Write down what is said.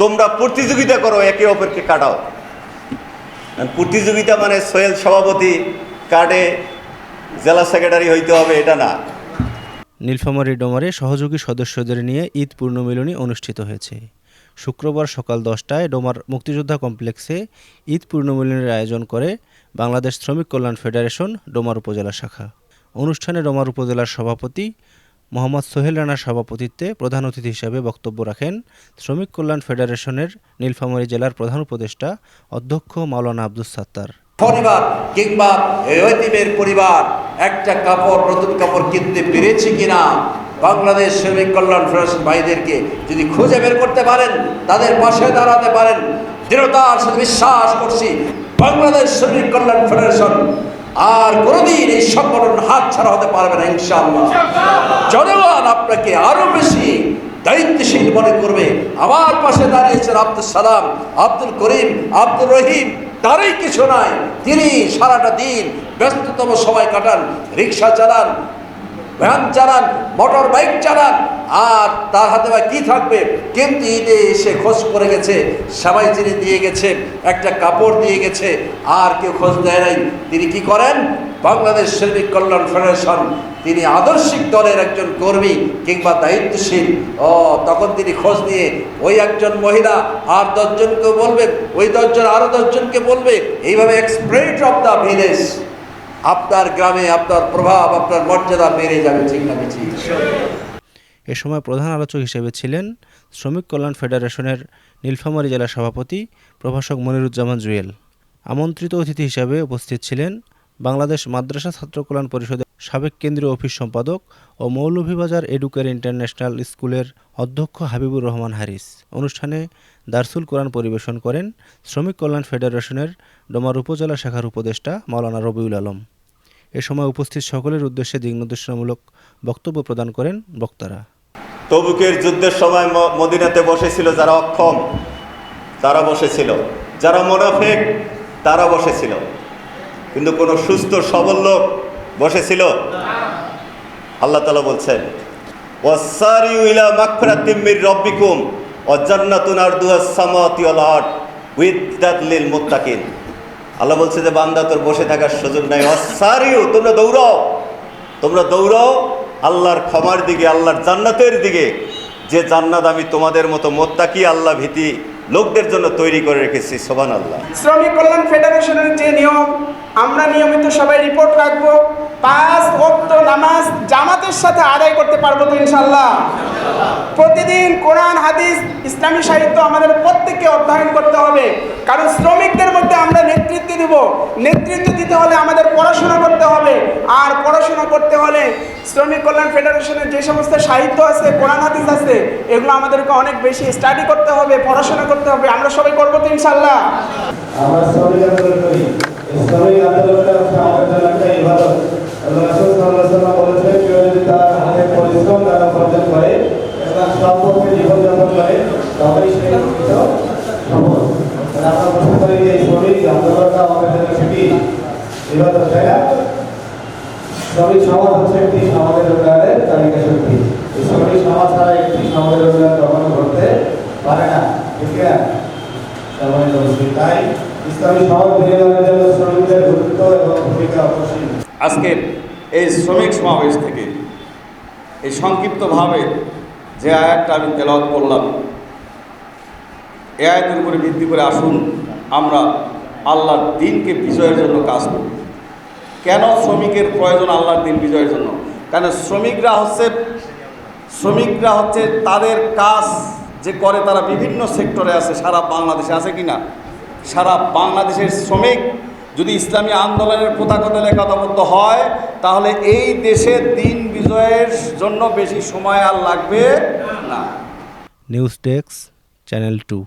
তোমরা প্রতিযোগিতা করো, একে অপরকে কাটাও। প্রতিযোগিতা মানে সোহেল সভাপতি কাটে জেলা সেক্রেটারি হইতে হবে, এটা না। নীলফামারী ডোমারে সহযোগী সদস্যদের নিয়ে ঈদ পূর্ণমিলনী অনুষ্ঠিত হয়েছে। শুক্রবার সকাল দশটায় ডোমার মুক্তিযোদ্ধা কমপ্লেক্সে ঈদ পূর্ণমিলনীর আয়োজন করে বাংলাদেশ শ্রমিক কল্যাণ ফেডারেশন ডোমার উপজেলা শাখা। অনুষ্ঠানে ডোমার উপজেলার সভাপতি মোহাম্মদ সোহেল রানার সভাপতিত্বে প্রধান অতিথি হিসেবে বক্তব্য রাখেন শ্রমিক কল্যাণ ফেডারেশনের নীলফামারী জেলার প্রধান উপদেষ্টা অধ্যক্ষ মাওলানা আব্দুস সাত্তার। পরিবার কিংবা এতিমের পরিবার, একটা কাপড়, নতুন কাপড় কিনতে পেরেছে কিনা? বাংলাদেশ শ্রমিক কল্যাণ ফেডারেশন ভাইদেরকে যদি খুঁজে বের করতে পারেন, তাদের পাশে দাঁড়াতে পারেন, দৃঢ়তার সাথে বিশ্বাস করছি। বাংলাদেশ শ্রমিক কল্যাণ ফেডারেশন আর কোনোদিন এই সংগঠন হাত ছাড়া হতে পারবে না, ইনশাআল্লাহ। জনগণ আপনাকে আরও বেশি দায়িত্বশীল মনে করবে। আমার পাশে দাঁড়িয়েছেন আব্দুল সালাম, আব্দুল করিম আব্দুল রহিম। তারই কিছু নাই। তিনি সারাটা দিন ব্যস্ততম সময় কাটান, রিক্সা চালান ভ্যান চালান, মোটর বাইক চালান, আর তার হাতে বা কি থাকবে? কিন্তু ঈদে এসে খোঁজ করে গেছে, সবাই যিনি দিয়ে গেছে, একটা কাপড় দিয়ে গেছে, আর কেউ খোঁজ দেয় নাই। তিনি কি করেন? বাংলাদেশ শ্রমিক কল্যাণ ফেডারেশন, তিনি আদর্শিক দলের একজন কর্মী কিংবা দায়িত্বশীল। ও, তখন তিনি খোঁজ নিয়ে ওই একজন মহিলা আর দশজনকে বলবে ওই দশজন আরও দশজনকে বলবে। এইভাবে এক্সপ্রেট অফ দ্য ভিলেজ। আপনার গ্রামে আপনার প্রভাব, আপনার মর্যাদা বেড়ে যাবে, ঠিক না এ সময় প্রধান আলোচক হিসেবে ছিলেন শ্রমিক কল্যাণ ফেডারেশনের নীলফামারী জেলা সভাপতি প্রভাষক মনিরুজ্জামান জুয়েল। আমন্ত্রিত অতিথি হিসেবে উপস্থিত ছিলেন বাংলাদেশ মাদ্রাসা ছাত্র কল্যাণ পরিষদের সাবেক কেন্দ্রীয় অফিস সম্পাদক ও মৌলভীবাজার এডুকের ইন্টারন্যাশনাল স্কুলের অধ্যক্ষ হাবিবুর রহমান হারিস। অনুষ্ঠানে দারসুল কোরআন পরিবেশন করেন শ্রমিক কল্যাণ ফেডারেশনের ডোমার উপজেলা শাখার উপদেষ্টা মাওলানা রবিউল আলম। সময় উপস্থিত সকলের উদ্দেশ্যে দিকনির্দেশনামূলক বক্তব্য প্রদান করেন বক্তারা। তবুকের যুদ্ধের সময় মদিনাতে বসেছিল যারা অক্ষম, তারা বসেছিল। যারা মোনাফেক, তারা বসেছিল। কিন্তু কোনো সুস্থ, সবল লোক বসেছিল? আল্লাহ তালা বলছেন ওয়াসারিউ ইলা মাগফিরাতিম মির রাব্বিকুম ওয়া জান্নাতুন আরদুহাস সামাওয়াতি ওয়াল আরদ উইদ্দাত লিল মুত্তাকিন। আল্লাহ বলছে যে, বান্দা, তোর বসে থাকার সুযোগ নাই। অসারিও তোমরা দৌড়াও। তোমরা দৌড়াও আল্লাহর ক্ষমার দিকে, আল্লাহর জান্নাতের দিকে। যে জান্নাত আমি তোমাদের মতো মোত্তাকি, আল্লাহ ভীতি লোকদের জন্য তৈরি করে রেখেছি সোবান আল্লাহ শ্রমিক কল্যাণ ফেডারেশনের যে নিয়ম, আমরা নিয়মিত সবাই রিপোর্ট রাখব। পাঁচ ওক্ত নামাজ জামাতের সাথে আদায় করতে পারব তো ইনশাল্লাহ প্রতিদিন কোরআন, হাদিস, ইসলামী সাহিত্য আমাদের প্রত্যেককে অধ্যয়ন করতে হবে। কারণ শ্রমিকদের মধ্যে আমরা নেতৃত্ব দেব। নেতৃত্ব দিতে হলে আমাদের পড়াশোনা করতে হবে। আর পড়াশোনা করতে হলে শ্রমিক কল্যাণ ফেডারেশনের যে সমস্ত সাহিত্য আছে, কোরআন, হাদিস আছে, এগুলো আমাদেরকে অনেক বেশি স্টাডি করতে হবে, পড়াশোনা করতে হবে। আমরা সবাই করব তো ইনশাল্লাহ আমরা শ্রমিক আন্দোলন করি এই শ্রমিক আন্দোলনটা হচ্ছে আমাদের জন্য একটা ইবাদত আল্লাহ রাসূল সাল্লাল্লাহু আলাইহি ওয়াসাল্লাম বলেছেন কেউ যদি তার হাতে পরিশ্রম দ্বারা উপার্জন করে এবং সম্পর্কে জীবনযাপন করে তবেই সে প্রকৃত সফল তাহলে আমরা বুঝতে পারি যে এই শ্রমিক আন্দোলনটা আমাদের জন্য একটি শ্রমিক সমাজ হচ্ছে একটি শ্রমিক একটি পারে ঠিক আছে তাই গুরুত্ব এবং ভূমিকা অপরিসীম আজকে এই শ্রমিক সমাবেশ থেকে এই সংক্ষিপ্তভাবে যে আয়াতটা আমি তেলাওয়াত করলাম এই আয়াতের উপরে ভিত্তি করে আসুন আমরা আল্লাহর দিনকে বিজয়ের জন্য কাজ করবে কেন শ্রমিকের প্রয়োজন আল্লাহর দিন বিজয়ের জন্য? কারণ শ্রমিকরা হচ্ছে শ্রমিকরা হচ্ছে তাদের কাজ যে করে তারা বিভিন্ন সেক্টরে আছে, সারা বাংলাদেশে আছে কি না সারা বাংলাদেশের শ্রমিক যদি ইসলামী আন্দোলনের পতাকা লেখাতবদ্ধ হয়, তাহলে এই দেশের দিন বিজয়ের জন্য বেশি সময় আর লাগবে না। News desk, channel two.